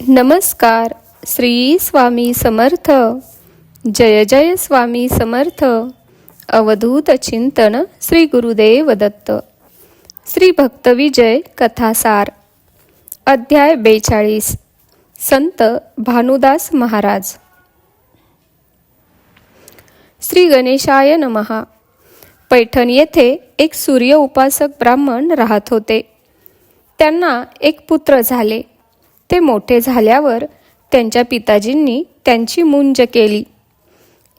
नमस्कार श्री स्वामी समर्थ. जय जय स्वामी समर्थ. अवधूत चिंतन श्री गुरुदेव दत्त. श्री भक्तविजय कथासार. अध्याय बेचाळीस. संत भानुदास महाराज. श्री गणेशाय नमहा पैठण येथे एक सूर्य उपासक ब्राह्मण राहत होते. त्यांना एक पुत्र झाले. ते मोठे झाल्यावर त्यांच्या पिताजींनी त्यांची मुंज केली.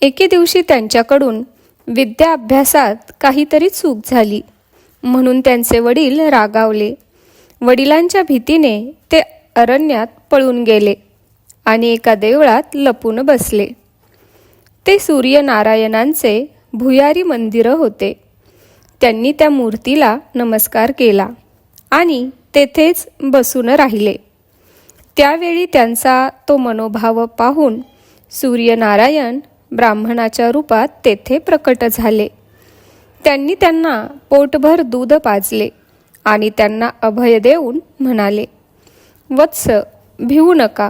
एके दिवशी त्यांच्याकडून विद्या अभ्यासात काहीतरी चूक झाली. म्हणून त्यांचे वडील रागावले. वडिलांच्या भीतीने ते अरण्यात पळून गेले आणि एका देवळात लपून बसले. ते सूर्यनारायणांचे भुयारी मंदिरं होते. त्यांनी त्या मूर्तीला नमस्कार केला आणि तेथेच बसून राहिले. त्यावेळी त्यांचा तो मनोभाव पाहून सूर्यनारायण ब्राह्मणाच्या रूपात तेथे प्रकट झाले. त्यांनी त्यांना पोटभर दूध पाजले आणि त्यांना अभय देऊन म्हणाले वत्स भिवू नका.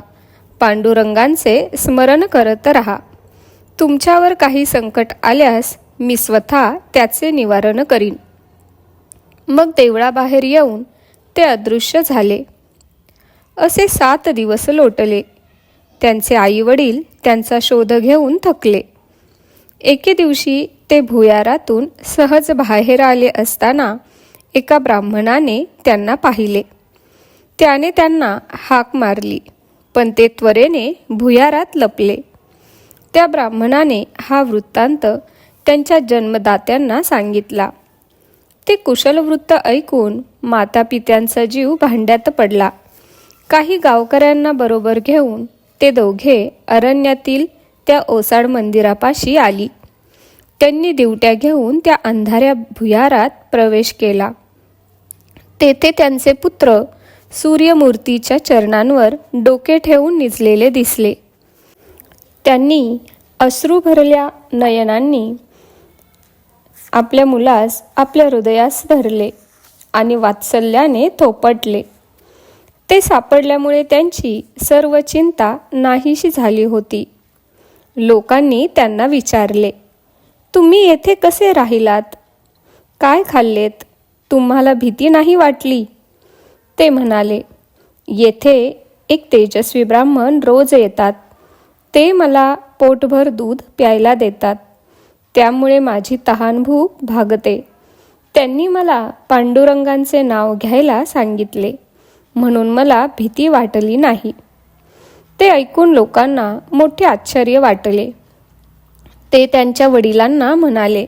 पांडुरंगांचे स्मरण करत रहा. तुमच्यावर काही संकट आल्यास मी स्वतः त्याचे निवारण करीन. मग देवळाबाहेर येऊन ते अदृश्य झाले. असे सात दिवस लोटले. त्यांचे आईवडील त्यांचा शोध घेऊन थकले. एके दिवशी ते भुयारातून सहज बाहेर आले असताना एका ब्राह्मणाने त्यांना पाहिले. त्याने त्यांना हाक मारली पण ते त्वरेने भुयारात लपले. त्या ब्राह्मणाने हा वृत्तांत त्यांच्या जन्मदात्यांना सांगितला. ते कुशल वृत्त ऐकून माता पित्यांचा जीव भांड्यात पडला. काही गावकऱ्यांना बरोबर घेऊन ते दोघे अरण्यातील त्या ओसाड मंदिरापाशी आली. त्यांनी दिवट्या घेऊन त्या अंधाऱ्या भुयारात प्रवेश केला. तेथे त्यांचे पुत्र सूर्यमूर्तीच्या चरणांवर डोके ठेवून निजलेले दिसले. त्यांनी अश्रू भरल्या नयनांनी आपल्या मुलास आपल्या हृदयास धरले आणि वात्सल्याने थोपटले. ते सापडल्यामुळे त्यांची सर्व चिंता नाहीशी झाली होती. लोकांनी त्यांना विचारले तुम्ही येथे कसे राहिलात? काय खाल्लेत? तुम्हाला भीती नाही वाटली? ते म्हणाले येथे एक तेजस्वी ब्राह्मण रोज येतात. ते मला पोटभर दूध प्यायला देतात. त्यामुळे माझी तहानभूक भागते. त्यांनी मला पांडुरंगांचे नाव घ्यायला सांगितले. म्हणून मला भीती वाटली नाही. ते ऐकून लोकांना मोठे आश्चर्य वाटले. ते त्यांच्या वडिलांना म्हणाले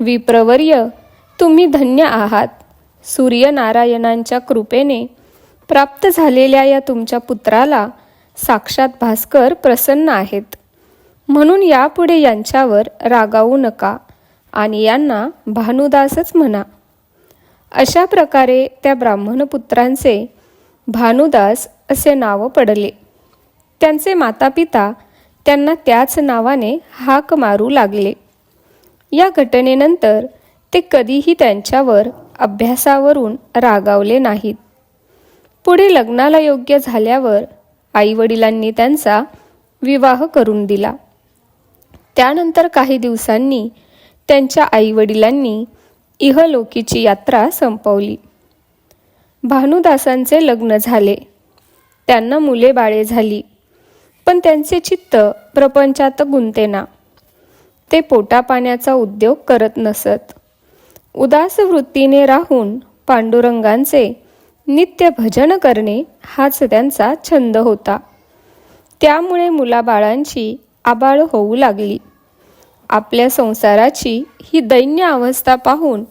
विप्रवर्य तुम्ही धन्य आहात. सूर्यनारायणांच्या कृपेने प्राप्त झालेल्या या तुमच्या पुत्राला साक्षात भास्कर प्रसन्न आहेत. म्हणून यापुढे यांच्यावर रागावू नका आणि यांना भानुदासच म्हणा. अशा प्रकारे त्या ब्राह्मणपुत्रांचे भानुदास असे नाव पडले. त्यांचे मातापिता त्यांना त्याच नावाने हाक मारू लागले. या घटनेनंतर ते कधीही त्यांच्यावर अभ्यासावरून रागावले नाहीत. पुढे लग्नाला योग्य झाल्यावर आईवडिलांनी त्यांचा विवाह करून दिला. त्यानंतर काही दिवसांनी त्यांच्या आईवडिलांनी इहलोकीची यात्रा संपवली. भानुदासांचे लग्न झाले. त्यांना मुले बाळे झाली. पण त्यांचे चित्त प्रपंचात गुंतेना. ते पोटापाण्याचा उद्योग करत नसत. उदास वृत्तीने राहून पांडुरंगांचे नित्य भजन करणे हाच त्यांचा छंद होता. त्यामुळे मुलाबाळांची आबाळ होऊ लागली. आपल्या संसाराची ही दैन्य अवस्था पाहून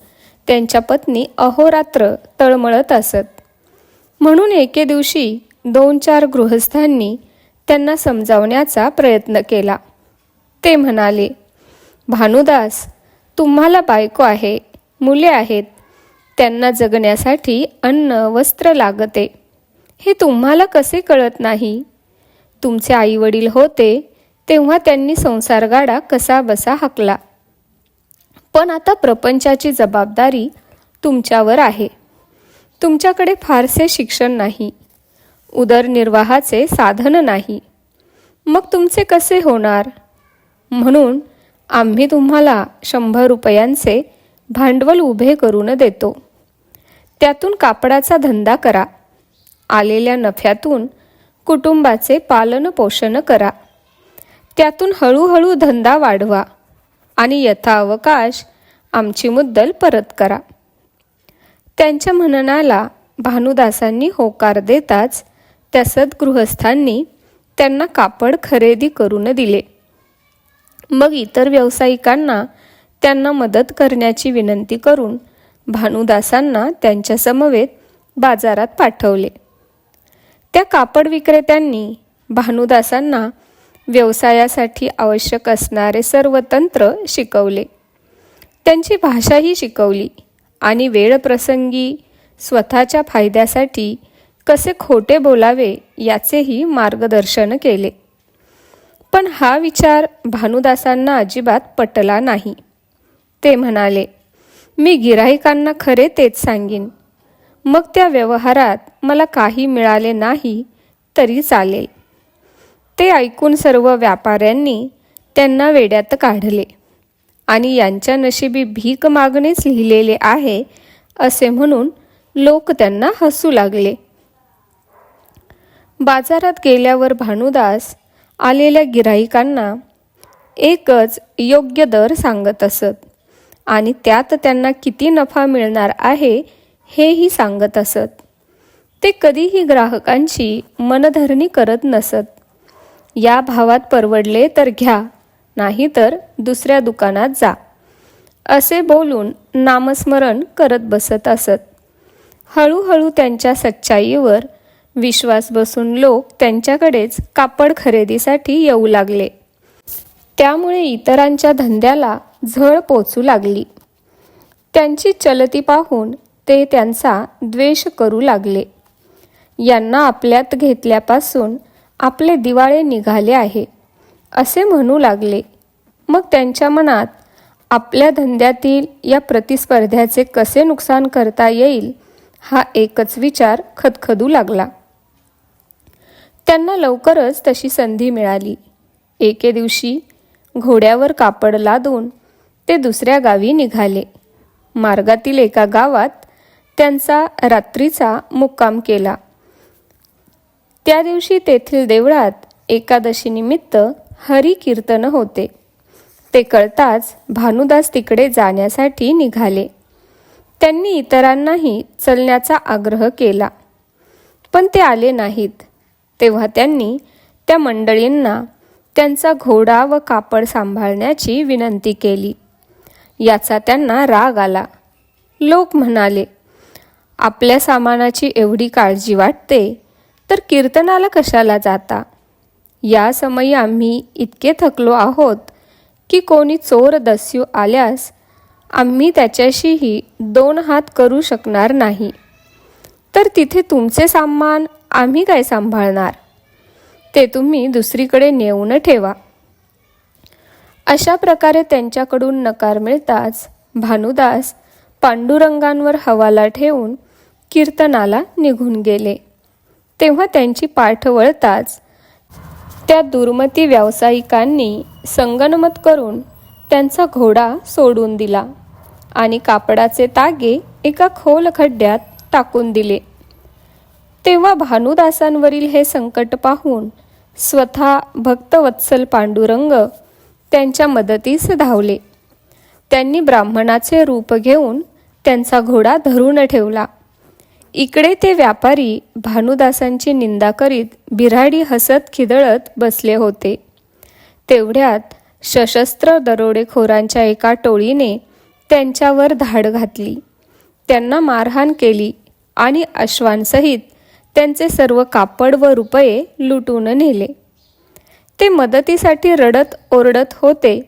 त्यांच्या पत्नी अहोरात्र तळमळत असत. म्हणून एके दिवशी दोन चार गृहस्थांनी त्यांना समजावण्याचा प्रयत्न केला. ते म्हणाले भानुदास तुम्हाला बायको आहे मुले आहेत. त्यांना जगण्यासाठी अन्न वस्त्र लागते. हे तुम्हाला कसे कळत नाही? तुमचे आईवडील होते तेव्हा त्यांनी संसारगाडा कसा बसा हाकला. पण आता प्रपंचाची जबाबदारी तुमच्यावर आहे. तुमच्याकडे फारसे शिक्षण नाही. उदरनिर्वाहाचे साधन नाही. मग तुमचे कसे होणार? म्हणून आम्ही तुम्हाला शंभर रुपयांचे भांडवल उभे करून देतो. त्यातून कापडाचा धंदा करा. आलेल्या नफ्यातून कुटुंबाचे पालन पोषण करा. त्यातून हळूहळू धंदा वाढवा आणि यथावकाश आमची मुद्दल परत करा. त्यांच्या म्हणण्याला भानुदासांनी होकार देताच त्या सद्गृहस्थांनी त्यांना कापड खरेदी करून दिले. मग इतर व्यावसायिकांना त्यांना मदत करण्याची विनंती करून भानुदासांना त्यांच्या समवेत बाजारात पाठवले. त्या कापड विक्रेत्यांनी भानुदासांना व्यवसायासाठी आवश्यक असणारे सर्व तंत्र शिकवले. त्यांची भाषाही शिकवली आणि वेळप्रसंगी स्वतःच्या फायद्यासाठी कसे खोटे बोलावे याचेही मार्गदर्शन केले. पण हा विचार भानुदासांना अजिबात पटला नाही. ते म्हणाले मी गिराहिकांना खरे तेच सांगेन. मग त्या व्यवहारात मला काही मिळाले नाही तरी चालेल. ते ऐकून सर्व व्यापाऱ्यांनी त्यांना वेड्यात काढले. आणि यांच्या नशिबी भीक मागणेच लिहिलेले आहे असे म्हणून लोक त्यांना हसू लागले. बाजारात गेल्यावर भानुदास आलेल्या गिराहिकांना एकच योग्य दर सांगत असत आणि त्यात त्यांना किती नफा मिळणार आहे हेही सांगत असत. ते कधीही ग्राहकांची मनधरणी करत नसत. या भावात परवडले तर घ्या नाहीतर दुसऱ्या दुकानात जा. असे बोलून नामस्मरण करत बसत असत. हळूहळू त्यांच्या सच्चाईवर विश्वास बसून लोक त्यांच्याकडेच कापड खरेदीसाठी येऊ लागले. त्यामुळे इतरांच्या धंद्याला झळ पोचू लागली. त्यांची चलती पाहून ते त्यांचा द्वेष करू लागले. यांना आपल्यात घेतल्यापासून आपले दिवाळे निघाले आहे. असे म्हणू लागले. मग त्यांच्या मनात आपल्या धंद्यातील या प्रतिस्पर्ध्याचे कसे नुकसान करता येईल हा एकच विचार खदखदू लागला. त्यांना लवकरच तशी संधी मिळाली. एके दिवशी घोड्यावर कापड लादून ते दुसऱ्या गावी निघाले. मार्गातील एका गावात त्यांचा रात्रीचा मुक्काम केला. त्या दिवशी तेथील देवळात एकादशीनिमित्त हरी कीर्तन होते. ते कळताच भानुदास तिकडे जाण्यासाठी निघाले. त्यांनी इतरांनाही चलण्याचा आग्रह केला. पण ते आले नाहीत. तेव्हा त्यांनी त्या मंडळींना त्यांचा घोडा व कापड सांभाळण्याची विनंती केली. याचा त्यांना राग आला. लोक म्हणाले आपल्या सामानाची एवढी काळजी वाटते तर कीर्तनाला कशाला जाता? या समयी आम्ही इतके थकलो आहोत की कोणी चोर दस्यू आल्यास आम्ही त्याच्याशीही दोन हात करू शकणार नाही. तर तिथे तुमचे सामान आम्ही काय सांभाळणार? ते तुम्ही दुसरीकडे नेऊन ठेवा. अशा प्रकारे त्यांच्याकडून नकार मिळताच भानुदास पांडुरंगांवर हवाला ठेवून कीर्तनाला निघून गेले. तेव्हा त्यांची पाठ वळताच त्या दुर्मती व्यावसायिकांनी संगनमत करून त्यांचा घोडा सोडून दिला आणि कापडाचे तागे एका खोल खड्ड्यात टाकून दिले. तेव्हा भानुदासांवरील हे संकट पाहून स्वतः भक्तवत्सल पांडुरंग त्यांच्या मदतीस धावले. त्यांनी ब्राह्मणाचे रूप घेऊन त्यांचा घोडा धरून ठेवला. इकडे ते व्यापारी भानुदासांची निंदा करीत बिराडी हसत खिदळत बसले होते. तेवढ्यात सशस्त्र दरोडेखोरांच्या एका टोळीने त्यांच्यावर धाड घातली. त्यांना मारहाण केली आणि अश्वांसहित त्यांचे सर्व कापड व रुपये लुटून नेले. ते मदतीसाठी रडत ओरडत होते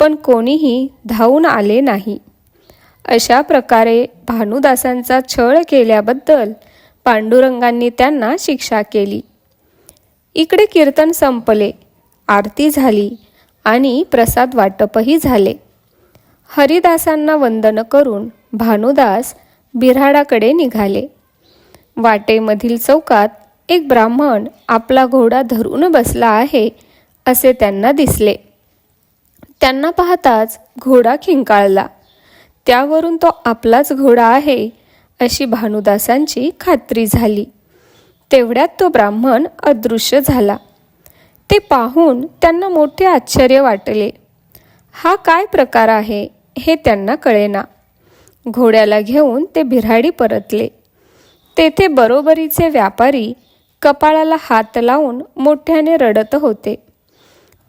पण कोणीही धावून आले नाही. अशा प्रकारे भानुदासांचा छळ केल्याबद्दल पांडुरंगांनी त्यांना शिक्षा केली. इकडे कीर्तन संपले आरती झाली आणि प्रसाद वाटपही झाले. हरिदासांना वंदन करून भानुदास बिऱ्हाडाकडे निघाले. वाटेमधील चौकात एक ब्राह्मण आपला घोडा धरून बसला आहे असे त्यांना दिसले. त्यांना पाहताच घोडा खिंकाळला. त्यावरून तो आपलाच घोडा आहे अशी भानुदासांची खात्री झाली. तेवढ्यात तो ब्राह्मण अदृश्य झाला. ते पाहून त्यांना मोठे आश्चर्य वाटले. हा काय प्रकार आहे हे त्यांना कळेना. घोड्याला घेऊन ते बिऱ्हाडी परतले. तेथे बरोबरीचे व्यापारी कपाळाला हात लावून मोठ्याने रडत होते.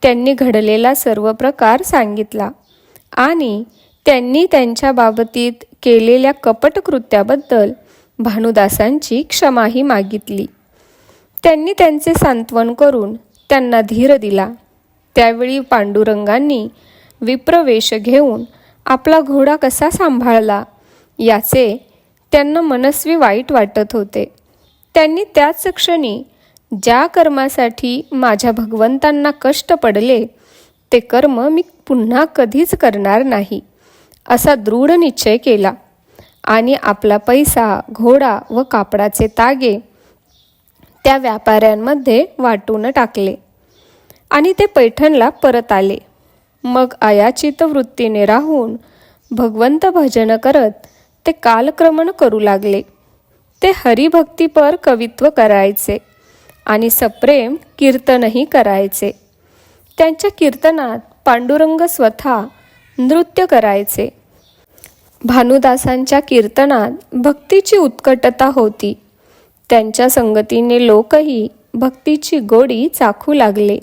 त्यांनी घडलेला सर्व प्रकार सांगितला आणि त्यांनी त्यांच्या बाबतीत केलेल्या कपटकृत्याबद्दल भानुदासांची क्षमाही मागितली. त्यांनी त्यांचे सांत्वन करून त्यांना धीर दिला. त्यावेळी पांडुरंगांनी विप्रवेश घेऊन आपला घोडा कसा सांभाळला याचे त्यांना मनस्वी वाईट वाटत होते. त्यांनी त्याच क्षणी ज्या कर्मासाठी माझ्या भगवंतांना कष्ट पडले ते कर्म मी पुन्हा कधीच करणार नाही. असा दृढ निश्चय केला. आणि आपला पैसा घोडा व कापडाचे तागे त्या व्यापाऱ्यांमध्ये वाटून टाकले. आणि ते पैठणला परत आले. मग अयाचित वृत्तीने राहून भगवंत भजन करत ते कालक्रमण करू लागले. ते हरिभक्तीपर कवित्व करायचे आणि सप्रेम कीर्तनही करायचे. त्यांच्या कीर्तनात पांडुरंग स्वतः नृत्य करायचे. भानुदासांच्या कीर्तनात भक्तीची उत्कटता होती. त्यांच्या संगतीने लोकही भक्तीची गोडी चाखू लागले.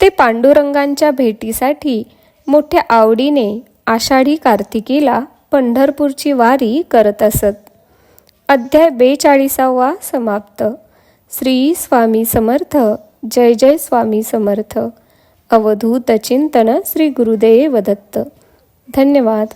ते पांडुरंगांच्या भेटीसाठी मोठ्या आवडीने आषाढी कार्तिकीला पंढरपूरची वारी करत असत. अध्याय बेचाळीसावा समाप्त. श्री स्वामी समर्थ. जय जय स्वामी समर्थ. अवधूत चिंतन श्री गुरुदेव दत्त धन्यवाद.